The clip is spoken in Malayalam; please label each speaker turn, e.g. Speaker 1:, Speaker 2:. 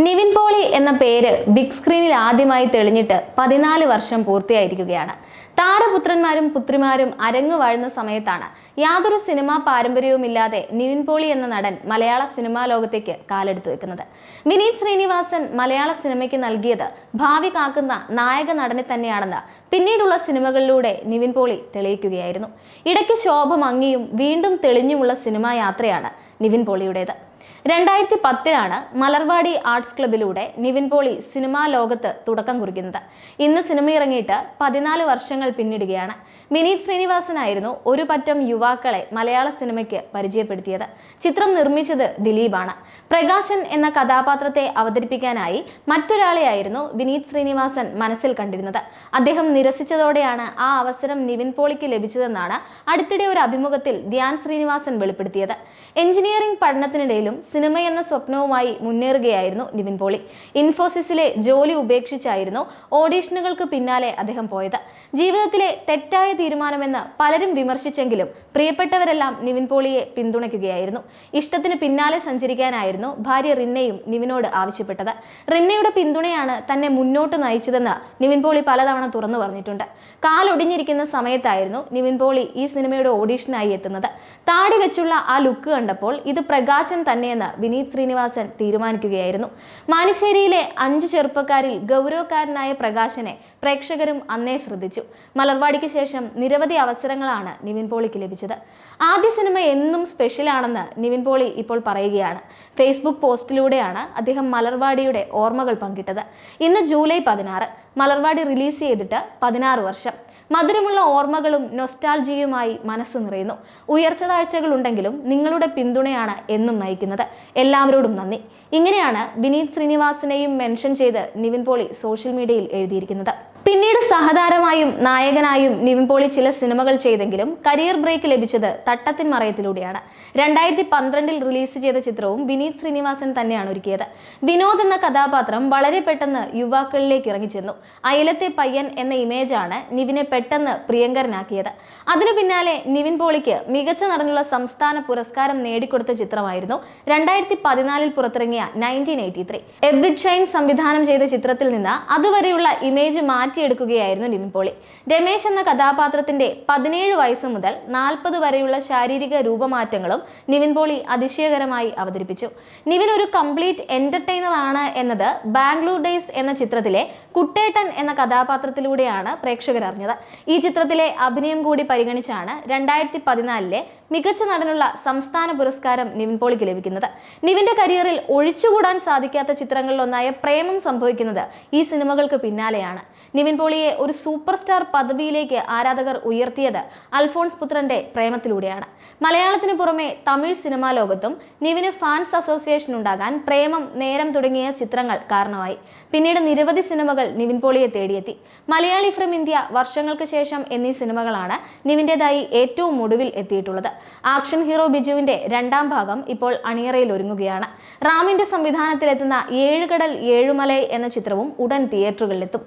Speaker 1: നിവിൻ പോളി എന്ന പേര് ബിഗ് സ്ക്രീനിൽ ആദ്യമായി തെളിഞ്ഞിട്ട് പതിനാല് വർഷം പൂർത്തിയായിരിക്കുകയാണ്. താരപുത്രന്മാരും പുത്രിമാരും അരങ്ങു വാഴുന്ന സമയത്താണ് യാതൊരു സിനിമാ പാരമ്പര്യവുമില്ലാതെ നിവിൻ പോളി എന്ന നടൻ മലയാള സിനിമാ ലോകത്തേക്ക് കാലെടുത്തു വെക്കുന്നത്. വിനീത് ശ്രീനിവാസൻ മലയാള സിനിമയ്ക്ക് നൽകിയത് ഭാവി കാക്കുന്ന നായക നടനെ തന്നെയാണെന്ന് പിന്നീടുള്ള സിനിമകളിലൂടെ നിവിൻ പോളി തെളിയിക്കുകയായിരുന്നു. ഇടയ്ക്ക് ശോഭ മങ്ങിയും വീണ്ടും തെളിഞ്ഞുമുള്ള സിനിമാ യാത്രയാണ് നിവിൻ പോളിയുടേത്. രണ്ടായിരത്തി പത്തിലാണ് മലർവാടി ആർട്സ് ക്ലബിലൂടെ നിവിൻ പോളി സിനിമാ ലോകത്ത് തുടക്കം കുറിക്കുന്നത്. ഇന്ന് സിനിമ ഇറങ്ങിയിട്ട് പതിനാല് വർഷങ്ങൾ പിന്നിടുകയാണ്. വിനീത് ശ്രീനിവാസനായിരുന്നു ഒരു പറ്റം യുവാക്കളെ മലയാള സിനിമയ്ക്ക് പരിചയപ്പെടുത്തിയത്. ചിത്രം നിർമ്മിച്ചത് ദിലീപാണ്. പ്രകാശൻ എന്ന കഥാപാത്രത്തെ അവതരിപ്പിക്കാനായി മറ്റൊരാളെയായിരുന്നു വിനീത് ശ്രീനിവാസൻ മനസ്സിൽ കണ്ടിരുന്നത്. അദ്ദേഹം നിരസിച്ചതോടെയാണ് ആ അവസരം നിവിൻ പോളിക്ക് ലഭിച്ചതെന്നാണ് അടുത്തിടെ ഒരു അഭിമുഖത്തിൽ ധ്യാൻ ശ്രീനിവാസൻ വെളിപ്പെടുത്തിയത്. എഞ്ചിനീയറിംഗ് പഠനത്തിനിടയിലും സിനിമ എന്ന സ്വപ്നവുമായി മുന്നേറുകയായിരുന്നു നിവിൻ പോളി. ഇൻഫോസിസിലെ ജോലി ഉപേക്ഷിച്ചായിരുന്നു ഓഡീഷനുകൾക്ക് പിന്നാലെ അദ്ദേഹം പോയത്. ജീവിതത്തിലെ തെറ്റായ തീരുമാനമെന്ന് പലരും വിമർശിച്ചെങ്കിലും പ്രിയപ്പെട്ടവരെല്ലാം നിവിൻ പോളിയെ പിന്തുണയ്ക്കുകയായിരുന്നു. ഇഷ്ടത്തിന് പിന്നാലെ സഞ്ചരിക്കാനായിരുന്നു ഭാര്യ റിന്നയും നിവിനോട് ആവശ്യപ്പെട്ടത്. റിന്നയുടെ പിന്തുണയാണ് തന്നെ മുന്നോട്ട് നയിച്ചതെന്ന് നിവിൻ പോളി പലതവണ തുറന്നു പറഞ്ഞിട്ടുണ്ട്. കാലൊടിഞ്ഞിരിക്കുന്ന സമയത്തായിരുന്നു നിവിൻ പോളി ഈ സിനിമയുടെ ഓഡീഷനായി എത്തുന്നത്. താടി വെച്ചുള്ള ആ ലുക്ക് കണ്ടപ്പോൾ ഇത് പ്രകാശം തന്നെയെന്ന് വിനീത് ശ്രീനിവാസൻ തീരുമാനിക്കുകയായിരുന്നു. മാനിശ്ശേരിയിലെ അഞ്ച് ചെറുപ്പക്കാരിൽ ഗൗരവക്കാരനായ പ്രകാശനെ പ്രേക്ഷകരും അന്നേ ശ്രദ്ധിച്ചു. മലർവാടിക്ക് ശേഷം നിരവധി അവസരങ്ങളാണ് നിവിൻ പോളിക്ക് ലഭിച്ചത്. ആദ്യ സിനിമ എന്നും സ്പെഷ്യലാണെന്ന് നിവിൻ പോളി ഇപ്പോൾ പറയുകയാണ്. ഫേസ്ബുക്ക് പോസ്റ്റിലൂടെയാണ് അദ്ദേഹം മലർവാടിയുടെ ഓർമ്മകൾ പങ്കിട്ടത്. ഇന്ന് ജൂലൈ പതിനാറ്. മലർവാടി റിലീസ് ചെയ്തിട്ട് പതിനാറ് വർഷം. മധുരമുള്ള ഓർമ്മകളും നൊസ്റ്റാൾജിയുമായി മനസ്സ് നിറയുന്നു. ഉയർച്ച താഴ്ചകളുണ്ടെങ്കിലും നിങ്ങളുടെ പിന്തുണയാണ് എന്നും നയിക്കുന്നത്. എല്ലാവരോടും നന്ദി. ഇങ്ങനെയാണ് വിനീത് ശ്രീനിവാസിനെയും മെൻഷൻ ചെയ്ത് നിവിൻ പോളി സോഷ്യൽ മീഡിയയിൽ എഴുതിയിരിക്കുന്നത്. പിന്നീട് സഹതാരമായും നായകനായും നിവിൻ പോളി ചില സിനിമകൾ ചെയ്തെങ്കിലും കരിയർ ബ്രേക്ക് ലഭിച്ചത് തട്ടത്തിൻ മറയത്തിലൂടെയാണ്. രണ്ടായിരത്തി പന്ത്രണ്ടിൽ റിലീസ് ചെയ്ത ചിത്രവും വിനീത് ശ്രീനിവാസൻ തന്നെയാണ് ഒരുക്കിയത്. വിനോദ് എന്ന കഥാപാത്രം വളരെ പെട്ടെന്ന് യുവാക്കളിലേക്ക് ഇറങ്ങിച്ചെന്നു. അയലത്തെ പയ്യൻ എന്ന ഇമേജാണ് നിവിനെ പെട്ടെന്ന് പ്രിയങ്കരനാക്കിയത്. അതിനു പിന്നാലെ നിവിൻ പോളിക്ക് മികച്ച നടനുള്ള സംസ്ഥാന പുരസ്കാരം നേടിക്കൊടുത്ത ചിത്രമായിരുന്നു രണ്ടായിരത്തി പതിനാലിൽ പുറത്തിറങ്ങിയ nineteen eighty three. Abrid Shine സംവിധാനം ചെയ്ത ചിത്രത്തിൽ നിന്ന് അതുവരെയുള്ള ഇമേജ് മാറ്റിയെടുക്കുകയായിരുന്നു നിവിൻ പോളി. രമേശ് എന്ന കഥാപാത്രത്തിന്റെ പതിനേഴ് വയസ്സ് മുതൽ നാൽപ്പത് വരെയുള്ള ശാരീരിക രൂപമാറ്റങ്ങളും നിവിൻ പോളി അതിശയകരമായി അവതരിപ്പിച്ചു. നിവിൻ ഒരു കംപ്ലീറ്റ് എന്റർടൈനർ ആണ് എന്നത് ബാംഗ്ലൂർ ഡേയ്സ് എന്ന ചിത്രത്തിലെ കുട്ടേട്ടൻ എന്ന കഥാപാത്രത്തിലൂടെയാണ് പ്രേക്ഷകർ അറിഞ്ഞത് ഈ ചിത്രത്തിലെ അഭിനയം കൂടി പരിഗണിച്ചാണ് രണ്ടായിരത്തി പതിനാലിലെ മികച്ച നടനുള്ള സംസ്ഥാന പുരസ്കാരം നിവിൻ പോളിക്ക് ലഭിക്കുന്നത്. നിവിന്റെ കരിയറിൽ ഒഴിച്ചുകൂടാൻ സാധിക്കാത്ത ചിത്രങ്ങളിലൊന്നായ പ്രേമം സംഭവിക്കുന്നത് ഈ സിനിമകൾക്ക് പിന്നാലെയാണ്. നിവിൻ പോളിയെ ഒരു സൂപ്പർ സ്റ്റാർ പദവിയിലേക്ക് ആരാധകർ ഉയർത്തിയത് അൽഫോൺസ് പുത്രന്റെ പ്രേമത്തിലൂടെയാണ്. മലയാളത്തിന് പുറമെ തമിഴ് സിനിമാ ലോകത്തും നിവിന് ഫാൻസ് അസോസിയേഷൻ ഉണ്ടാകാൻ പ്രേമം നേരം തുടങ്ങിയ ചിത്രങ്ങൾ കാരണമായി. പിന്നീട് നിരവധി സിനിമകൾ നിവിൻ പോളിയെ തേടിയെത്തി. മലയാളി ഫ്രം ഇന്ത്യ വർഷങ്ങൾക്ക് ശേഷം എന്നീ സിനിമകളാണ് നിവിന്റെതായി ഏറ്റവും ഒടുവിൽ എത്തിയിട്ടുള്ളത്. ആക്ഷൻ ഹീറോ ബിജുവിന്റെ രണ്ടാം ഭാഗം ഇപ്പോൾ അണിയറയിൽ ഒരുങ്ങുകയാണ്. റാമിന്റെ സംവിധാനത്തിലെത്തുന്ന ഏഴുകടൽ ഏഴുമലൈ എന്ന ചിത്രവും ഉടൻ തിയേറ്ററുകളിലെത്തും.